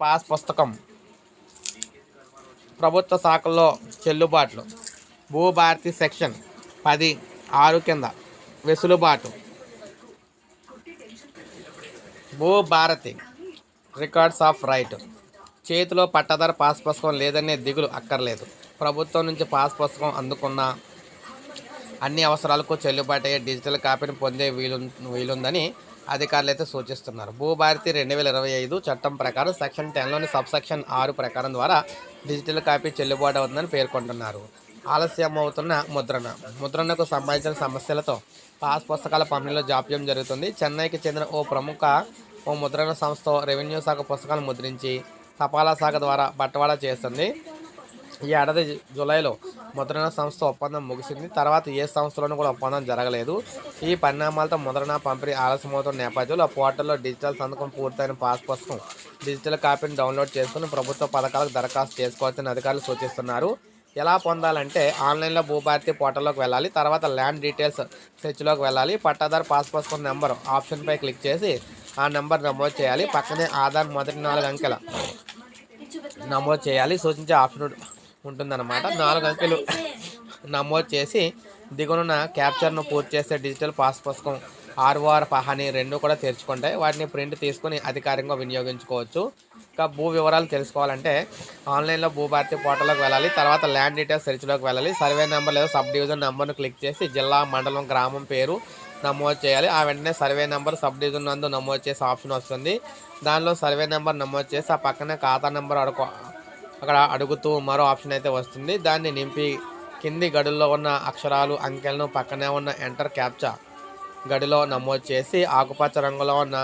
Pass పుస్తకం. ప్రభుత్వ శాఖల్లో చెల్లుబాట్లు. భూభారతి సెక్షన్ పది ఆరు కింద వెసులుబాటు. Bhubharati records of right. చేతిలో పట్టాదారు పాస్ పుస్తకం లేదనే దిగులు అక్కర్లేదు. ప్రభుత్వం నుంచి పాస్ పుస్తకం అందుకున్న అన్ని అవసరాలకు చెల్లుబాటు అయ్యే డిజిటల్ కాపీని పొందే వీలు వీలుందని అధికారులు అయితే సూచిస్తున్నారు. భూభారతి రెండు వేల ఇరవై ఐదు చట్టం ప్రకారం సెక్షన్ టెన్లోని సబ్ సెక్షన్ ఆరు ప్రకారం ద్వారా డిజిటల్ కాపీ చెల్లుబాటు అవుతుందని పేర్కొంటున్నారు. ఆలస్యం అవుతున్న ముద్రణ. ముద్రణకు సంబంధించిన సమస్యలతో పాస్ పుస్తకాల పంపిణీలో జాప్యం జరుగుతుంది. చెన్నైకి చెందిన ఓ ప్రముఖ ఓ ముద్రణ సంస్థ రెవెన్యూ శాఖ పుస్తకాలు ముద్రించి తపాలా శాఖ ద్వారా బట్టవాడా చేస్తుంది. ఈ ఏడాది జూలైలో ముద్రణ సంస్థ ఒప్పందం ముగిసింది. తర్వాత ఏ సంస్థలోనూ కూడా ఒప్పందం జరగలేదు. ఈ పరిణామాలతో ముద్రణ పంపిణీ ఆలస్యమవుతున్న నేపథ్యంలో ఆ పోర్టల్లో డిజిటల్ సంతకం పూర్తయిన పాస్ పుస్తకం డిజిటల్ కాపీని డౌన్లోడ్ చేసుకుని ప్రభుత్వ పథకాలకు దరఖాస్తు చేసుకోవచ్చని అధికారులు సూచిస్తున్నారు. ఎలా పొందాలంటే ఆన్లైన్లో భూభారతి పోర్టల్లోకి వెళ్ళాలి తర్వాత ల్యాండ్ డీటెయిల్స్ సెర్చ్లోకి వెళ్ళాలి పట్టాదారు పాస్ పుస్తకం నెంబర్ ఆప్షన్పై క్లిక్ చేసి ఆ నెంబర్ నమోదు చేయాలి పక్కనే ఆధార్ మొదటి నాలుగు అంకెల నమోదు చేయాలి సూచించే ఆప్షన్ ఉంటుందన్నమాట. నాలుగు అంకెలు నమోదు చేసి దిగునున్న క్యాప్చర్ను పూర్తి చేస్తే డిజిటల్ పాస్ పుస్తకం ఆర్ఓఆర్ పహాని రెండు కూడా తెరుచుకుంటాయి. వాటిని ప్రింట్ తీసుకొని అధికారికంగా వినియోగించుకోవచ్చు. ఇంకా భూ వివరాలు తెలుసుకోవాలంటే ఆన్లైన్లో భూభారతి పోర్టల్లోకి వెళ్ళాలి. తర్వాత ల్యాండ్ డీటెయిల్స్ సెర్చ్లోకి వెళ్ళాలి. సర్వే నెంబర్ లేదా సబ్ డివిజన్ నెంబర్ను క్లిక్ చేసి జిల్లా మండలం గ్రామం పేరు నమోదు చేయాలి. ఆ వెంటనే సర్వే నెంబర్ సబ్ డివిజన్ నందు నమోదు చేసే ఆప్షన్ వస్తుంది. దానిలో సర్వే నెంబర్ నమోదు చేసి ఆ పక్కనే ఖాతా నెంబర్ అడుకో అక్కడ అడుగుతూ మరో ఆప్షన్ అయితే వస్తుంది. దాన్ని నింపి కింది గడుల్లో ఉన్న అక్షరాలు అంకెలను పక్కనే ఉన్న ఎంటర్ క్యాప్చా గడిలో నమోదు చేసి ఆకుపచ్చ రంగులో ఉన్న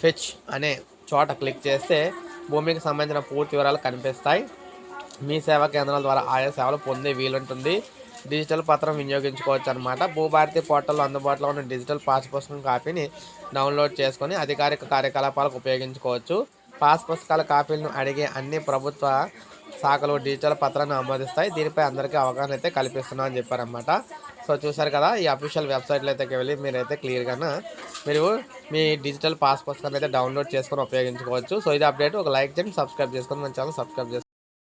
ఫిచ్ అనే చోట క్లిక్ చేస్తే భూమికి సంబంధించిన పూర్తి వివరాలు కనిపిస్తాయి. మీ సేవా కేంద్రాల ద్వారా ఆయా సేవలు పొందే వీలుంటుంది. డిజిటల్ పత్రం వినియోగించుకోవచ్చు అనమాట భూభారతి పోర్టల్లో అందుబాటులో ఉన్న డిజిటల్ పాస్ పుస్తకం కాపీని డౌన్లోడ్ చేసుకొని అధికారిక కార్యకలాపాలకు ఉపయోగించుకోవచ్చు. పాస్ పుస్తకాల కాపీలను అడిగే అన్ని ప్రభుత్వ శాఖలు డిజిటల్ పత్రాన్ని ఆమోదిస్తాయి. దీనిపై అందరికీ అవగాహన అయితే కల్పిస్తున్నాం అని చెప్పారనమాట సో చూసారు కదా ఈ అఫీషియల్ వెబ్సైట్లో అయితే వెళ్ళి మీరైతే క్లియర్గా మీరు మీ డిజిటల్ పాస్ పుస్తకాన్ని అయితే డౌన్లోడ్ చేసుకొని ఉపయోగించుకోవచ్చు. సో ఇది అప్డేట్. ఒక లైక్ చేయండి సబ్స్క్రైబ్ చేసుకొని మన ఛానల్ సబ్స్క్రైబ్ చేసుకోండి.